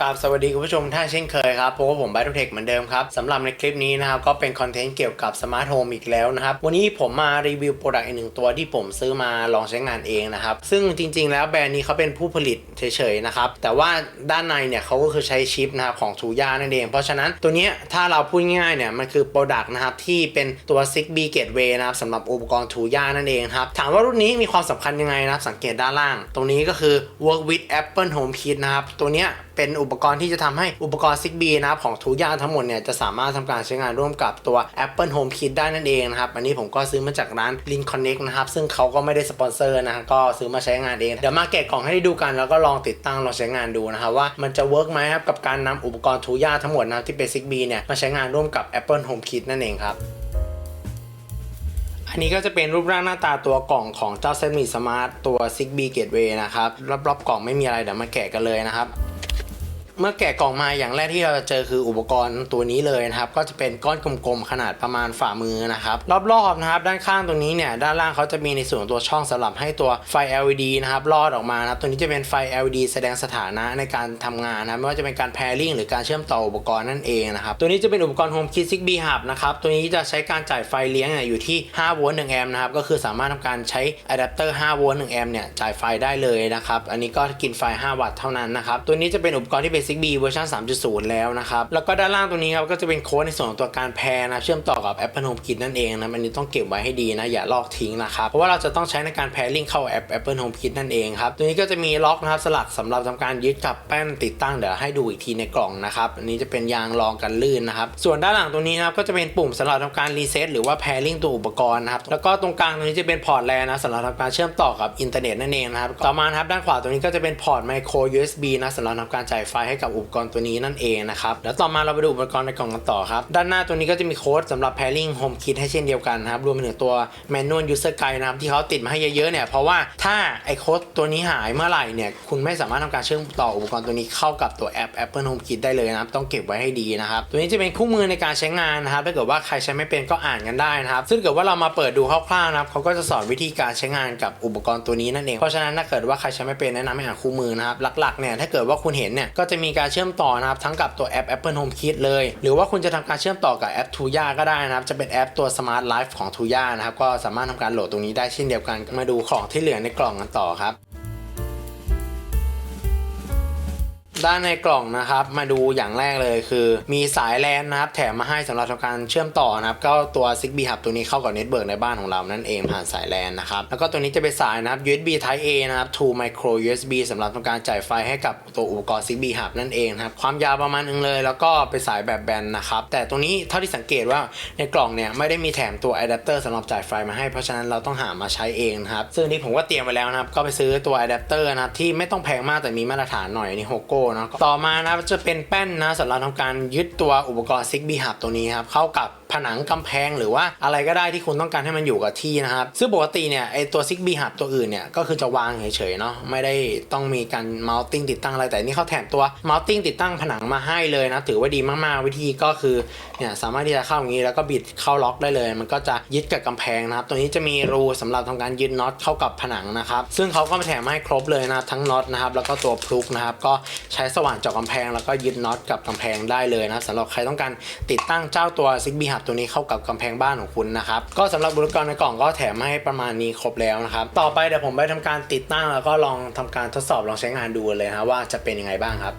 กราบสวัสดีคุณผู้ชมท่านเช่นเคยครับพบกับผมไบโอเทคเหมือนเดิมครับสำหรับในคลิปนี้นะครับก็เป็นคอนเทนต์เกี่ยวกับสมาร์ทโฮมอีกแล้วนะครับ วันนี้ผมมารีวิวโปรดักต์อีกหนึ่งตัวที่ผมซื้อมาลองใช้งานเองนะครับ ซึ่งจริงๆ แล้วแบรนด์นี้เขาเป็นผู้ผลิตเฉยๆนะครับ แต่ว่าด้านในเนี่ยเขาก็คือใช้ชิปนะครับของทูย่านั่นเอง เพราะฉะนั้นตัวนี้ถ้าเราพูดง่ายๆเนี่ยมันคือโปรดักต์นะครับที่เป็นตัว Zigbee Gateway นะครับสำหรับอุปกรณ์ทูย่านั่นเองครับถามว่ารุ่นนี้มีความสำคัญยังไงนะครับสังเกตด้านล่าง ตรงนี้ก็คือ work with Apple Home Kit นะครับตัวเนี้ยเป็นอุปกรณ์ที่จะทำให้อุปกรณ์ Zigbee นะครับของทุกอย่างทั้งหมดเนี่ยจะสามารถทำการใช้งานร่วมกับตัว Apple Home Kit ได้นั่นเองนะครับ อันนี้ผมก็ซื้อมาจากร้าน Lin Connect นะครับ ซึ่งเขาก็ไม่ได้สปอนเซอร์นะก็ซื้อมาใช้งานเอง เดี๋ยวมาแกะกล่องให้ได้ดูกัน แล้วก็ลองติดตั้งลองใช้งานดูนะครับว่ามันจะเวิร์กไหมครับกับการนำอุปกรณ์ทุกอย่างทั้งหมดนะที่เป็น Zigbee เนี่ยมาใช้งานร่วมกับ Apple Home Kit นั่นเองครับอันนี้ก็จะเป็นรูปร่างหน้าตาตัวกล่องของเจ้าเซมิสมาร์ทตัว Zigbee Gateway นะครับรอบๆกล่องไม่มีอะไรเดี๋ยวมาแกะกันเลยนะครับ เมื่อแกะกล่องมาอย่างแรกที่เราจะเจอคืออุปกรณ์ตัวนี้เลยนะครับ ก็จะเป็นก้อนกลมๆขนาดประมาณฝ่ามือนะครับรอบๆนะครับด้านข้างตรงนี้เนี่ยด้านล่างเขาจะมีในส่วนตัวช่องสำหรับให้ตัวไฟ LED นะครับลอดออกมานะครับตัวนี้จะเป็นไฟ LED แสดงสถานะในการทำงานนะไม่ว่าจะเป็นการ pairing หรือการเชื่อมต่ออุปกรณ์นั่นเองนะครับตัวนี้จะเป็นอุปกรณ์ Home Kit Zigbee Hub นะครับตัวนี้จะใช้การจ่ายไฟเลี้ยงอยู่ที่5โวลต์1แอมป์นะครับก็คือสามารถทำการใช้อะแดปเตอร์5โวลต์1แอมป์เนี่ยจ่ายไฟได้เลยนะครับอันนี้ก็กินไฟ 5 วัตต์เท่านั้นนะครับตัวนี้จะเป็นอุปกรณ์ที่เป็น Zigbee เวอร์ชัน3.0 แล้วนะครับ แล้วก็ด้านล่างตรงนี้ครับก็จะเป็นโค้ดในส่วนของตัวการแพร์นะเชื่อมต่อกับ Apple Home Kit นั่นเองนะอันนี้ต้องเก็บไว้ให้ดีนะอย่าลอกทิ้งนะครับเพราะว่าเราจะต้องใช้ในการแพร์ลิงเข้าแอป Apple Home Kit นั่นเองครับตัวนี้ก็จะมีล็อกนะครับสลักสำหรับทำการยึดกับแป้นติดตั้งเดี๋ยวให้ดูอีกทีในกล่องนะครับอันนี้จะเป็นยางรองกันลื่นนะครับส่วนด้านหลังตรงนี้นะครับก็จะเป็นปุ่มสำหรับทำการรีเซ็ตหรือว่าแพร์ลิงตัวอุปกรณ์นะครับแล้วก็ตรงกลางตรงนี้จะเป็นพอร์ตแลนนะสำหรับทำการเชื่อมต่อกับอินเทอร์เน็ตนั่นเองนะครับต่อมาครับด้านขวาตรงนี้ก็จะเป็นพอร์ตไมโคร USB นะสำหรับทำการจ่ายไฟให้กับอุปกรณ์ตัวนี้นั่นเองนะครับแล้วต่อมาเราไปดูอุปกรณ์ในกล่องกันต่อครับด้านหน้าตัวนี้ก็จะมีโค้ดสำหรับ pairing home kit ให้เช่นเดียวกันนะครับรวมไปถึงตัว manual user guide นะครับที่เขาติดมาให้เยอะๆเนี่ยเพราะว่าถ้าไอโค้ดตัวนี้หายเมื่อไหร่เนี่ยคุณไม่สามารถทำการเชื่อมต่ออุปกรณ์ตัวนี้เข้ากับตัวแอป Apple Home Kit ได้เลยนะครับต้องเก็บไว้ให้ดีนะครับตัวนี้จะเป็นคู่มือในการใช้งานนะครับถ้าเกิดว่าใครใช้ไม่เป็นก็อ่านกันได้นะครับซึ่งเกิดว่าเรามาเปิดดูคร่าวๆนะครับเขาก็จะสอนวิธีการใช้งานกับอุปกรณ์ตัวนี้นั่นเองเพราะฉะนั้นถ้าเกิดว่าใครใช้ไม่เป็นแนะนำให้อ่านคู่มือนะครับหลักๆเนี่ยถ้าเกิดว่าคุณเห็นเนี่ยก็จะมีีการเชื่อมต่อนะครับทั้งกับตัวแอป Apple Home Kit เลย หรือว่าคุณจะทำการเชื่อมต่อกับแอป Tuya ก็ได้นะครับ จะเป็นแอปตัว Smart Life ของ Tuya นะครับ ก็สามารถทำการโหลดตรงนี้ได้เช่นเดียวกัน มาดูของที่เหลือในกล่องกันต่อครับ ด้านในกล่องนะครับมาดูอย่างแรกเลยคือ มีสายแลนนะครับแถมมาให้สำหรับทำการเชื่อมต่อนะครับก็ตัว Zigbee Hub ตัวนี้เข้ากับเน็ตเบิร์กในบ้านของเรานั่นเองผ่านสายแลนนะครับแล้วก็ตัวนี้จะเป็นสายนะครับ USB Type A นะครับ to micro USB สำหรับทำการจ่ายไฟให้กับตัวอุปกรณ์ Zigbee Hub นั่นเองนะครับความยาวประมาณนึงเลย แล้วก็เป็นสายแบบแบนนะครับแต่ตรงนี้เท่าที่สังเกตว่าในกล่องเนี่ยไม่ได้มีแถมตัวอะแดปเตอร์สำหรับจ่ายไฟมาให้เพราะฉะนั้นเราต้องหามาใช้เองนะครับซึ่งนี่ผมก็เตรียมไว้แล้วนะครับก็ไปซื้อตัวอะแดปเตอร์นะครับที่ไม่ต้องแพงมากแต่มีมาตรฐานหน่อยนี่โฮโก้นะต่อมานะจะเป็นแป้นนะสำหรับทำการยึดตัวอุปกรณ์ Zigbee Hub ตัวนี้ครับเข้ากับผนังกำแพงหรือว่าอะไรก็ได้ที่คุณต้องการให้มันอยู่กับที่นะครับ ซึ่งปกติเนี่ยไอตัว Zigbee Hub ตัวอื่นเนี่ยก็คือจะวางเฉยๆเนาะไม่ได้ต้องมีการ mounting ติดตั้งอะไรแต่นี่เขาแถมตัว mounting ติดตั้งผนังมาให้เลยนะถือว่าดีมากๆวิธีก็คือเนี่ยสามารถที่จะเข้าอย่างนี้แล้วก็บิดเข้าล็อกได้เลย มันก็จะยึดกับกำแพงนะครับตัวนี้จะมีรูสำหรับทำการยึดน็อตเข้ากับผนังนะครับซึ่งเขาก็มาแถมมาให้ครบเลยนะทั้งน็อตนะครับแล้วก็ตัวพลุกนะครับก็ใช้สว่านเจาะกำแพง แล้วก็ยึดน็อตกับกำแพงได้เลยนะสำหรับใครต้องการติดตั้งเจ้าตัว Zigbee Hub ตัวนี้เข้ากับกำแพงบ้านของคุณนะครับ ก็สำหรับอุปกรณ์ในกล่องก็แถมมาให้ประมาณนี้ครบแล้วนะครับ ต่อไปเดี๋ยวผมไปทำการติดตั้งแล้วก็ลองทำการทดสอบลองใช้งานดูเลยนะว่าจะเป็นยังไงบ้างครับ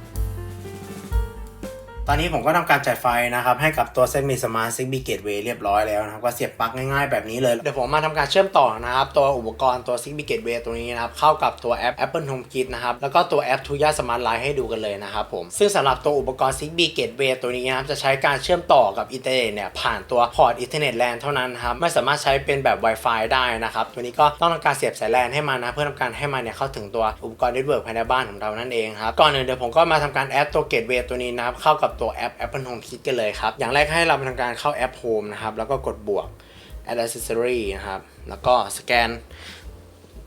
ตอนนี้ผมก็ทำการจ่ายไฟนะครับ ให้กับตัวเส้นมีสมาร์ทซิกบีเกตเวย์เรียบร้อยแล้วนะครับ ก็เสียบปลั๊กง่ายๆแบบนี้เลย เดี๋ยวผมมาทำการเชื่อมต่อนะครับ ตัวอุปกรณ์ตัวซิกบีเกตเวย์ตัวนี้นะครับ เข้ากับตัวแอป Apple Home Kit นะครับ แล้วก็ตัวแอป Tuya Smart Life ให้ดูกันเลยนะครับผม ซึ่งสำหรับตัวอุปกรณ์ Zigbee Gateway ตัวนี้นะครับ จะใช้การเชื่อมต่อกับอินเทอร์เน็ตเนี่ยผ่านตัวพอร์ตอินเทอร์เน็ตแลนเท่านั้นนะครับ ไม่สามารถใช้เป็นแบบ Wi-Fi ได้นะครับ ตัวนี้ก็ต้องทำการเสียบสายแลนให้มันนะ เพื่อทำการให้มันเนี่ยเข้าถึงตัวอุปกรณ์เน็ตเวิร์กภายในบ้านของเรานั่นเองครับก่อนอื่นเดี๋ยวผมก็มาทำการแอดตัว Gateway ตัวนี้นะครับเข้ากับตัวแอป Apple Home Kit กันเลยครับ อย่างแรกให้เราทำการเข้าแอป Home นะครับ แล้วก็กดบวก Add Accessory นะครับ แล้วก็สแกน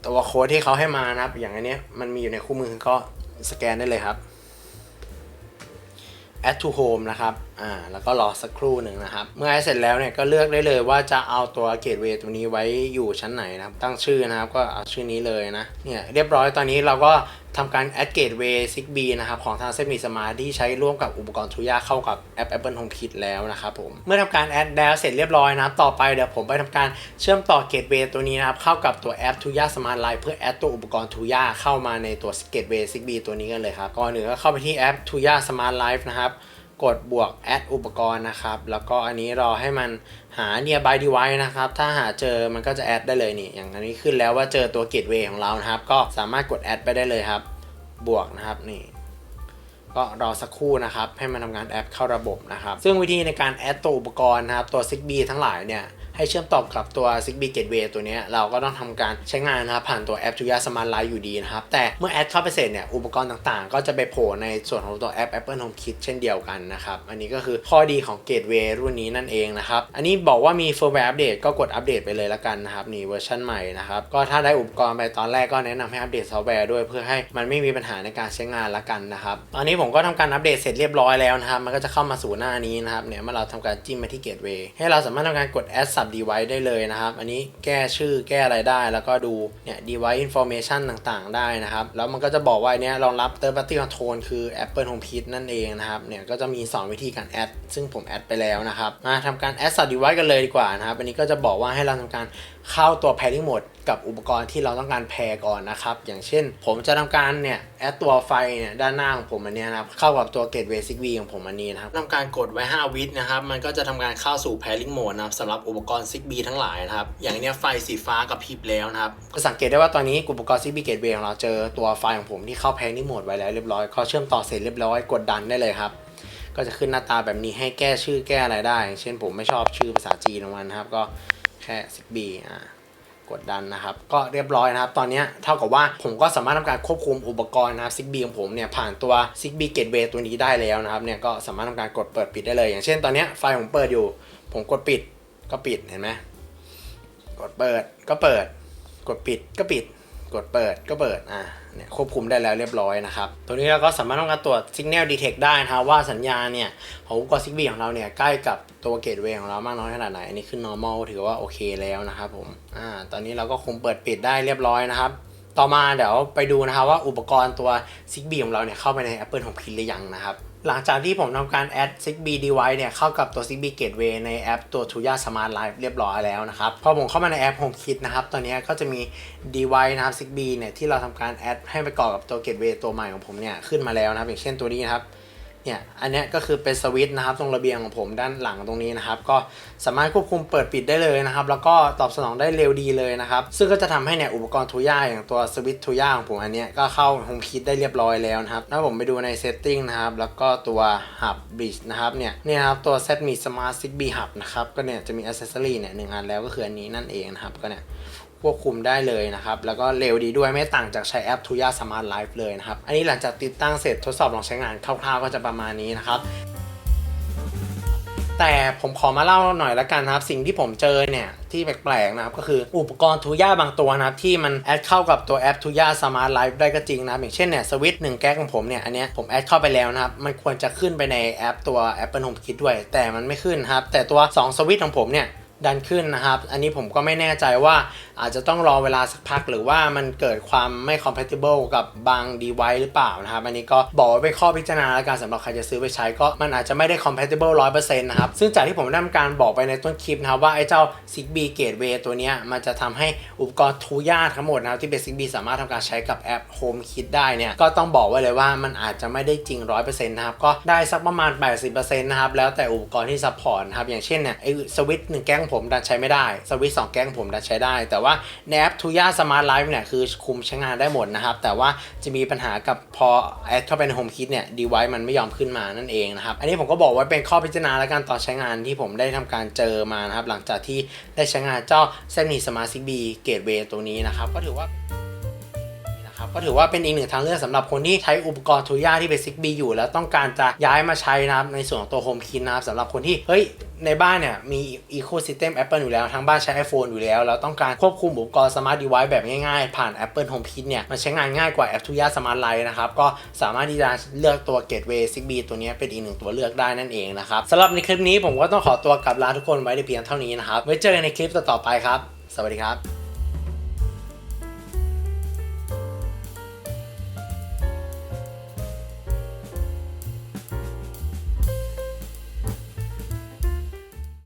ตัวโค้ดที่เขาให้มานะครับ อย่างอันนี้มันมีอยู่ในคู่มือก็สแกนได้เลยครับ add to home นะครับ อ่า แล้วก็รอสักครู่หนึ่งนะครับ เมื่อแอดเสร็จแล้วเนี่ยก็เลือกได้เลยว่าจะเอาตัว gateway ตัวนี้ไว้อยู่ชั้นไหนนะครับ ตั้งชื่อนะครับ ก็เอาชื่อนี้เลยนะ เนี่ยเรียบร้อยตอนนี้เราก็ ทำการ add gateway Zigbee นะครับของทาง Semi Smart ที่ใช้ร่วมกับอุปกรณ์ทุย่าเข้ากับแอป Apple HomeKit แล้วนะครับผม เมื่อทำการ add แล้วเสร็จเรียบร้อยนะต่อไปเดี๋ยวผมไปทำการเชื่อมต่อ gateway ตัวนี้นะครับเข้ากับตัวแอป Tuya Smart Life เพื่อ add ตัวอุปกรณ์ทุย่าเข้ามาในตัว gateway Zigbee ตัวนี้กันเลยครับก่อนหนึ่งก็เข้าไปที่แอป Tuya Smart Life นะครับ กดบวก add อุปกรณ์นะครับ แล้วก็อันนี้รอให้มันหา nearby device นะครับ ถ้าหาเจอมันก็จะ add ได้เลยนี่ อย่างอันนี้ขึ้นแล้วว่าเจอตัว gateway ของเรานะครับ ก็สามารถกด add ไปได้เลยครับ บวกนะครับนี่ก็รอสักครู่นะครับ ให้มันทำงานแอปเข้าระบบนะครับ ซึ่งวิธีในการแอดตัวอุปกรณ์นะครับ ตัว Zigbee ทั้งหลายเนี่ย ให้เชื่อมต่อกับตัว Zigbee Gateway ตัวนี้เราก็ต้องทำการใช้งานนะครับผ่านตัวแอป Tuya Smart Life อยู่ดีนะครับ แต่เมื่อแอดเข้าไปเสร็จเนี่ยอุปกรณ์ต่างๆ ก็จะไปโผล่ในส่วนของตัวแอป Apple HomeKit เช่นเดียวกันนะครับ อันนี้ก็คือข้อดีของ Gateway รุ่นนี้นั่นเองนะครับ อันนี้บอกว่ามี firmware update ก็กดอัปเดตไปเลยละกันนะครับนี่เวอร์ชันใหม่นะครับก็ถ้าได้อุปกรณ์ไปตอนแรกก็แนะนำให้อัปเดตซอฟต์แวร์ด้วยเพื่อให้มันไม่มีปัญหาในการใช้งานละกันนะครับตอนนี้ผมก็ทำการอัปเดตเสร็จเรียบร้อยแล้วนะครับมันก็จะเข้ามาสู่หน้านี้นะครับเนี่ยเมื่อเราทำการจิ้มมาที่ Gateway ให้เราสามารถทำการกด add sub device ได้เลยนะครับ อันนี้แก้ชื่อแก้อะไรได้ แล้วก็ดูเนี่ย device information ต่างๆ ได้นะครับ แล้วมันก็จะบอกว่าอันเนี้ยรองรับ third party control คือ Apple HomeKit นั่นเองนะครับ เนี่ยก็จะมีสอนวิธีการ add ซึ่งผม add ไปแล้วนะครับ มาทำการ add sub device กันเลยดีกว่านะครับ อันนี้ก็จะบอกว่าให้เราทำการเข้าตัว pairing mode กับอุปกรณ์ที่เราต้องการแพร์ก่อนนะครับ อย่างเช่น ผมจะทำการเนี่ยแอดตัวไฟเนี่ยด้านหน้าของผมอันนี้นะครับ เข้ากับตัว Gateway Zigbee ของผมอันนี้นะครับทำการกดไว้ 5 วินะครับ มันก็จะทำการเข้าสู่ pairing mode นะครับสำหรับอุปกรณ์ Zigbee ทั้งหลายนะครับ อย่างเนี้ยไฟสีฟ้ากับพริบแล้วนะครับก็สังเกตได้ว่าตอนนี้อุปกรณ์ Zigbee Gateway ของเราเจอตัวไฟของผมที่เข้า pairing mode ไว้แล้วเรียบร้อยก็เชื่อมต่อเสร็จเรียบร้อยกดดันได้เลยครับ ก็จะขึ้นหน้าตาแบบนี้ให้แก้ชื่อแก้อะไรได้ เช่นผมไม่ชอบชื่อภาษาจีนของมันนะครับ ก็แค่ Zigbee อ่ากดดันนะครับ ก็เรียบร้อยนะครับ ตอนนี้เท่ากับว่าผมก็สามารถทำการควบคุมอุปกรณ์นะครับ Zigbee ของผมเนี่ยผ่านตัว Zigbee Gateway ตัวนี้ได้แล้วนะครับเนี่ยก็สามารถทำการกดเปิดปิดได้เลย อย่างเช่นตอนนี้ไฟผมเปิดอยู่ ผมกดปิด ก็ปิดเห็นไหมกดเปิดก็เปิด กดปิดก็ปิด กดเปิดก็เปิดอ่าเนี่ยควบคุมได้แล้วเรียบร้อยนะครับ ตัวนี้เราก็สามารถทำการตรวจ Signal Detect ได้นะครับว่าสัญญาณเนี่ยของอุปกรณ์ Zigbee ของเราเนี่ยใกล้กับตัวเกตเวย์ของเรามากน้อยขนาดไหน อันนี้คือ normal ถือว่าโอเคแล้วนะครับผมอ่าตอนนี้เราก็คุมเปิดปิดได้เรียบร้อยนะครับ ต่อมาเดี๋ยวไปดูนะครับว่าอุปกรณ์ตัว Zigbee ของเราเนี่ยเข้าไปใน Apple HomeKit หรือยังนะครับ หลังจากที่ผมทำการ add Zigbee device เนี่ยเข้ากับตัว Zigbee Gateway ในแอปตัว Tuya Smart Life เรียบร้อยแล้วนะครับ พอผมเข้ามาในแอป HomeKit นะครับ ตอนนี้ก็จะมี device นะครับ Zigbee เนี่ยที่เราทำการ add ให้ไปก่อกับตัว Gateway ตัวใหม่ของผมเนี่ยขึ้นมาแล้วนะครับ อย่างเช่นตัวนี้นะครับ เนี่ยอันนี้ก็คือเป็นสวิตช์นะครับตรงระเบียงของผมด้านหลังตรงนี้นะครับ ก็สามารถควบคุมเปิดปิดได้เลยนะครับ แล้วก็ตอบสนองได้เร็วดีเลยนะครับ ซึ่งก็จะทำให้เนี่ยอุปกรณ์ทูย่าอย่างตัวสวิตช์ทูย่าของผมอันนี้ก็เข้าโฮมคิดได้เรียบร้อยแล้วนะครับถ้าผมไปดูในเซตติ้งนะครับ แล้วก็ตัว Hub Bridge นะครับเนี่ยเนี่ยนะครับตัว Set Me Smart Zigbee Hub นะครับก็เนี่ยจะมี accessory เนี่ยหนึ่งอันแล้วก็คืออันนี้นั่นเองนะครับก็เนี่ย ควบคุมได้เลยนะครับ แล้วก็เร็วดีด้วยไม่ต่างจากใช้แอป Tuya Smart Life เลยนะครับ อันนี้หลังจากติดตั้งเสร็จทดสอบลองใช้งานคร่าวๆก็จะประมาณนี้นะครับแต่ผมขอมาเล่าหน่อยละกันนะครับ สิ่งที่ผมเจอเนี่ย ที่แปลกๆนะครับก็คืออุปกรณ์ Tuya บางตัวนะครับ ที่มันแอดเข้ากับตัวแอป Tuya Smart Life ได้ก็จริงนะอย่างเช่นเนี่ยสวิตช์หนึ่งแก๊กของผมเนี่ย อันเนี้ยผมแอดเข้าไปแล้วนะครับ มันควรจะขึ้นไปในแอปตัว Apple HomeKit ด้วย แต่มันไม่ขึ้นครับ แต่ตัว 2 สวิตช์ของผมเนี่ย ดันขึ้นนะครับ อันนี้ผมก็ไม่แน่ใจว่าอาจจะต้องรอเวลาสักพัก หรือว่ามันเกิดความไม่ compatible กับบาง device หรือเปล่านะครับ อันนี้ก็บอกไว้เป็นข้อพิจารณาแล้วกันสำหรับใครจะซื้อไปใช้ก็มันอาจจะไม่ได้ compatible 100%นะครับ ซึ่งจากที่ผมได้ทำการบอกไปในต้นคลิปนะครับว่าไอ้เจ้า Zigbee Gateway ตัวเนี้ยมันจะทำให้อุปกรณ์ Tuya ทั้งหมดนะครับที่เป็น Zigbee สามารถทำการใช้กับแอป HomeKit ได้เนี่ยก็ต้องบอกไว้เลยว่ามันอาจจะไม่ได้จริง 100%นะครับก็ได้สักประมาณ 80%นะครับแล้วแต่อุปกรณ์ที่ซัพพอร์ตนะครับอย่างเช่นเนี่ยไอ้สวิตช์หนึ่งแก๊งผมดันใช้ไม่ได้สวิตสองแก๊งผมดันใช้ได้ แต่ว่าในแอปทูย่าสมาร์ทไลฟ์เนี่ยคือคุมใช้งานได้หมดนะครับ แต่ว่าจะมีปัญหากับพอแอดเข้าไปในโฮมคิดเนี่ยดีไวมันไม่ยอมขึ้นมานั่นเองนะครับ อันนี้ผมก็บอกไว้เป็นข้อพิจารณาและการต่อใช้งานที่ผมได้ทำการเจอมานะครับ หลังจากที่ได้ใช้งานเจ้าเซนีสมาร์ทซิบีเกตเวย์ตัวนี้นะครับ ก็ถือว่า ก็ถือว่าเป็นอีกหนึ่งทางเลือกสำหรับคนที่ใช้อุปกรณ์ทูย่าที่เป็น Zigbee อยู่ แล้วต้องการจะย้ายมาใช้นะครับในส่วนของตัว HomeKit นะครับสำหรับคนที่เฮ้ยในบ้านเนี่ยมี Ecosystem Apple อยู่แล้วทั้งบ้านใช้ iPhone อยู่แล้ว แล้วต้องการควบคุมอุปกรณ์ Smart Device แบบง่ายๆ ผ่าน Apple HomeKit เนี่ย มันใช้งานง่ายกว่าแอป Tuya Smart Life นะครับ ก็สามารถที่จะเลือกตัว Gateway Zigbee ตัวนี้เป็นอีกหนึ่งตัวเลือกได้นั่นเองนะครับสำหรับในคลิปนี้ผมก็ต้องขอตัวกลับลาทุกคนไว้ในเพียงเท่านี้นะครับไว้เจอกันในคลิปต่อๆไปครับ สวัสดีครับ